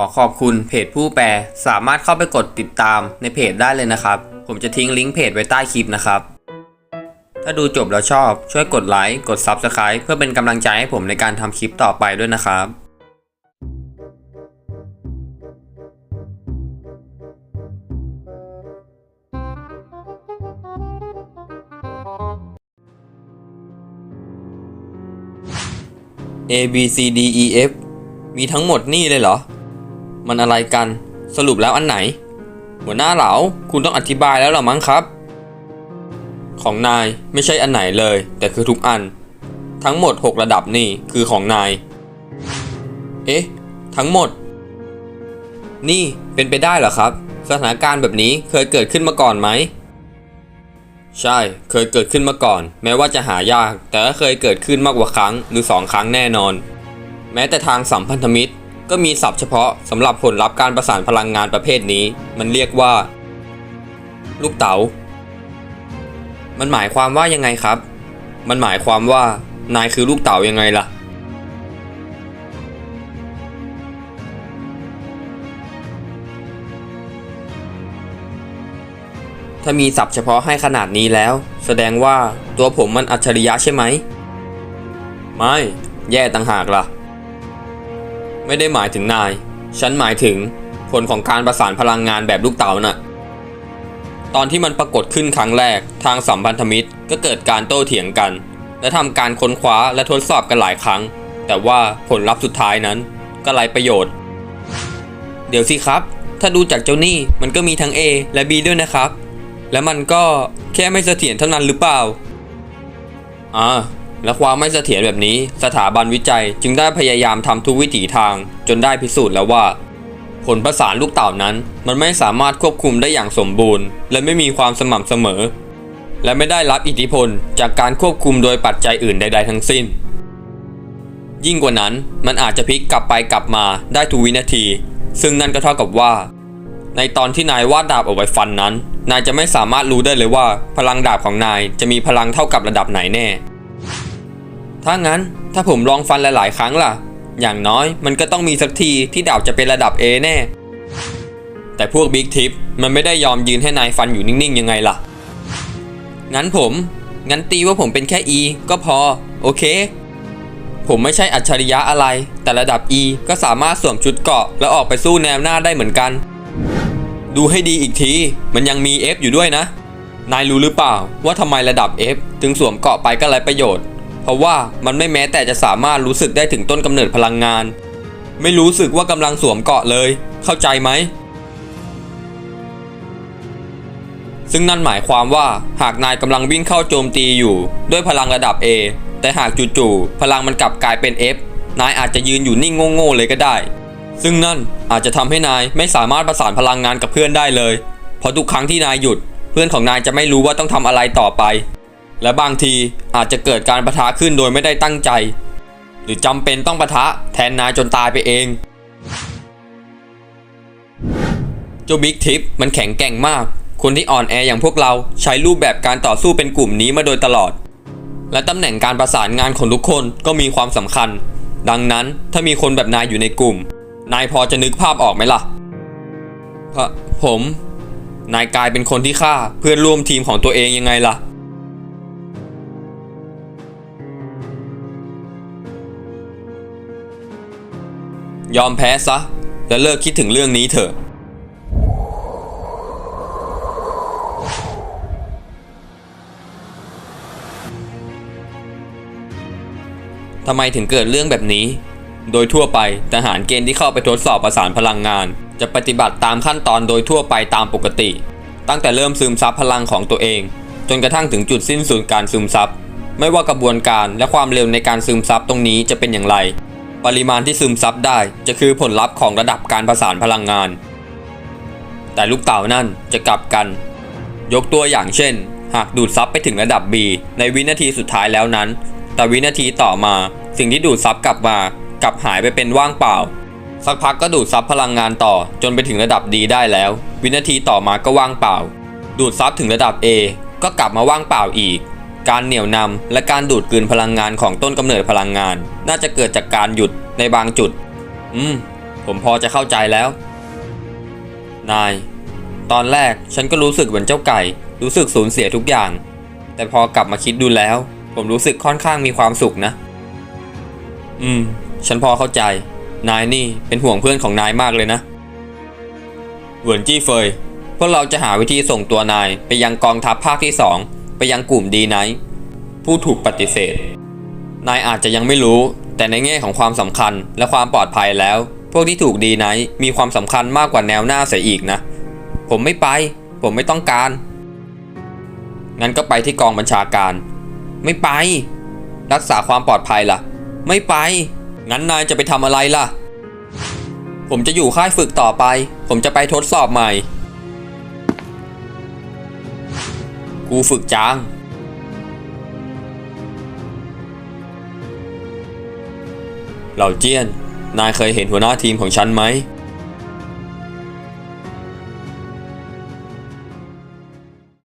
อขอบคุณเพจผู้แปลสามารถเข้าไปกดติดตามในเพจได้เลยนะครับ ผมจะทิ้งลิงก์เพจไว้ใต้คลิปนะครับ ถ้าดูจบแล้วชอบช่วยกดไลค์กด Subscribe เพื่อเป็นกำลังใจให้ผมในการทำคลิปต่อไปด้วยนะครับ A B C D E F มีทั้งหมดนี่เลยเหรอ มันอะไรกัน สรุปแล้วอันไหน หัวหน้าเหลาคุณต้องอธิบายแล้วหรอมั้งครับ ของนายไม่ใช่อันไหนเลย แต่คือทุกอัน ทั้งหมด 6 ระดับนี่คือของนาย เอ๊ะ ทั้งหมด นี่เป็นไปได้เหรอครับ สถานการณ์แบบนี้เคยเกิดขึ้นมาก่อนไหมใช่เคยเกิดขึ้นมาก่อน แม้ว่าจะหายาก แต่ก็เคยเกิดขึ้นมากกว่าครั้งหรือสองครั้งแน่นอน แม้แต่ทางสัมพันธมิตร ก็มีศัพท์เฉพาะสำหรับผลลัพธ์การประสานพลังงานประเภทนี้ มันเรียกว่า ลูกเต๋า มันหมายความว่ายังไงครับ มันหมายความว่านายคือลูกเต๋ายังไงล่ะ ถ้ามีศัพท์เฉพาะให้ขนาดนี้แล้ว แสดงว่าตัวผมมันอัจฉริยะใช่ไหม ไม่ แย่ต่างหากล่ะ ไม่ได้หมายถึงนาย ฉันหมายถึงผลของการประสานพลังงานแบบลูกเต๋าน่ะ ตอนที่มันปรากฏขึ้นครั้งแรกทางสัมพันธมิตรก็เกิดการโต้เถียงกัน และทำการค้นคว้าและทดสอบกันหลายครั้ง แต่ว่าผลลัพธ์สุดท้ายนั้นก็ไร้ประโยชน์ เดี๋ยวสิครับ ถ้าดูจากเจ้านี่มันก็มีทั้ง A และ B ด้วยนะครับ และมันก็แค่ไม่เสถียรเท่านั้นหรือเปล่าอ่า และความไม่เสถียรแบบนี้ สถาบันวิจัยจึงได้พยายามทำทุกวิถีทาง จนได้พิสูจน์แล้วว่า ผลประสานลูกเต่านั้น มันไม่สามารถควบคุมได้อย่างสมบูรณ์ และไม่มีความสม่ำเสมอ และไม่ได้รับอิทธิพลจากการควบคุมโดยปัจจัยอื่นใด ๆ ทั้งสิ้น ยิ่งกว่านั้นมันอาจจะพลิกกลับไปกลับมาได้ทุกวินาที ซึ่งนั่นก็เท่ากับว่า ในตอนที่นายวาดดาบเอาไว้ฟันนั้น นายจะไม่สามารถรู้ได้เลยว่า พลังดาบของนายจะมีพลังเท่ากับระดับไหนแน่ ถ้างั้นถ้าผมลองฟันหลายๆ ครั้งล่ะ อย่างน้อยมันก็ต้องมีสักทีที่ดาบจะเป็นระดับ A แน่ แต่พวกบิ๊กทิปมันไม่ได้ยอมยืนให้นายฟันอยู่นิ่งๆ ยังไงล่ะ งั้นผม งั้นตีว่าผมเป็นแค่ E ก็พอ โอเค ผมไม่ใช่อัจฉริยะอะไร แต่ระดับ E ก็สามารถสวมชุดเกราะแล้วออกไปสู้แนวหน้าได้เหมือนกัน ดูให้ดีอีกที มันยังมี F อยู่ด้วยนะนายรู้หรือเปล่าว่าทำไมระดับ F ถึงสวมเกาะไปก็ไรประโยชน์ เพราะว่ามันไม่แม้แต่จะสามารถรู้สึกได้ถึงต้นกำเนิดพลังงาน ไม่รู้สึกว่ากำลังสวมเกาะเลย เข้าใจไหม ซึ่งนั่นหมายความว่าหากนายกำลังวิ่งเข้าโจมตีอยู่ ด้วยพลังระดับ A แต่หากจู่ๆพลังมันกลับกลายเป็น F นายอาจจะยืนอยู่นิ่งโง่ๆเลยก็ได้ ซึ่งนั่นอาจจะทำให้นายไม่สามารถประสานพลังงานกับเพื่อนได้เลย เพราะทุกครั้งที่นายหยุด เพื่อนของนายจะไม่รู้ว่าต้องทำอะไรต่อไป และบางทีอาจจะเกิดการประทะขึ้นโดยไม่ได้ตั้งใจ หรือจำเป็นต้องประทะแทนนายจนตายไปเองเจ้าบิ๊กทิปมันแข็งแกร่งมาก คนที่อ่อนแออย่างพวกเราใช้รูปแบบการต่อสู้เป็นกลุ่มนี้มาโดยตลอด และตำแหน่งการประสานงานของทุกคนก็มีความสำคัญ ดังนั้นถ้ามีคนแบบนายอยู่ในกลุ่ม นายพอจะนึกภาพออกไหมล่ะพะผม นายกลายเป็นคนที่ฆ่าเพื่อนร่วมทีมของตัวเองยังไงล่ะ ยอมแพ้ซะ และเลิกคิดถึงเรื่องนี้เถอะ ทำไมถึงเกิดเรื่องแบบนี้ โดยทั่วไปทหารเกณฑ์ที่เข้าไปทดสอบประสานพลังงาน จะปฏิบัติตามขั้นตอนโดยทั่วไปตามปกติ ตั้งแต่เริ่มซึมซับพลังของตัวเอง จนกระทั่งถึงจุดสิ้นสุดการซึมซับไม่ว่ากระบวนการและความเร็วในการซึมซับตรงนี้จะเป็นอย่างไร ปริมาณที่ซึมซับได้จะคือผลลัพธ์ของระดับการประสานพลังงาน แต่ลูกเต่านั่นจะกลับกัน ยกตัวอย่างเช่น หากดูดซับไปถึงระดับ B ในวินาทีสุดท้ายแล้วนั้น แต่วินาทีต่อมาสิ่งที่ดูดซับกลับมากลับหายไปเป็นว่างเปล่า สักพักก็ดูดซับพลังงานต่อจนไปถึงระดับ D ได้แล้ว วินาทีต่อมาก็ว่างเปล่า ดูดซับถึงระดับ A ก็กลับมาว่างเปล่าอีก การเหนี่ยวนำและการดูดกลืนพลังงานของต้นกำเนิดพลังงาน น่าจะเกิดจากการหยุดในบางจุด อืมผผมพอจะเข้าใจแล้ว นาย ตอนแรกฉันก็รู้สึกเหมือนเจ้าไก่ รู้สึกสูญเสียทุกอย่าง แต่พอกลับมาคิดดูแล้ว ผมรู้สึกค่อนข้างมีความสุขนะ อืม ฉันพอเข้าใจ นายนี่เป็นห่วงเพื่อนของนายมากเลยนะเหวินจี้เฟยพวกเราจะหาวิธีส่งตัวนายไปยังกองทัพภาคที่สอง ไปยังกลุ่มดีไนท์ผู้ถูกปฏิเสธ นายอาจจะยังไม่รู้ แต่ในแง่ของความสำคัญและความปลอดภัยแล้ว พวกที่ถูกดีไนท์มีความสำคัญมากกว่าแนวหน้าเสียอีกนะ ผมไม่ไป ผมไม่ต้องการ งั้นก็ไปที่กองบัญชาการ ไม่ไป รักษาความปลอดภัยล่ะ ไม่ไป งั้นนายจะไปทำอะไรล่ะ ผมจะอยู่ค่ายฝึกต่อไป ผมจะไปทดสอบใหม่ กูฝึกจาง เหล่าเจี้ยน นายเคยเห็นหัวหน้าทีมของฉันไหม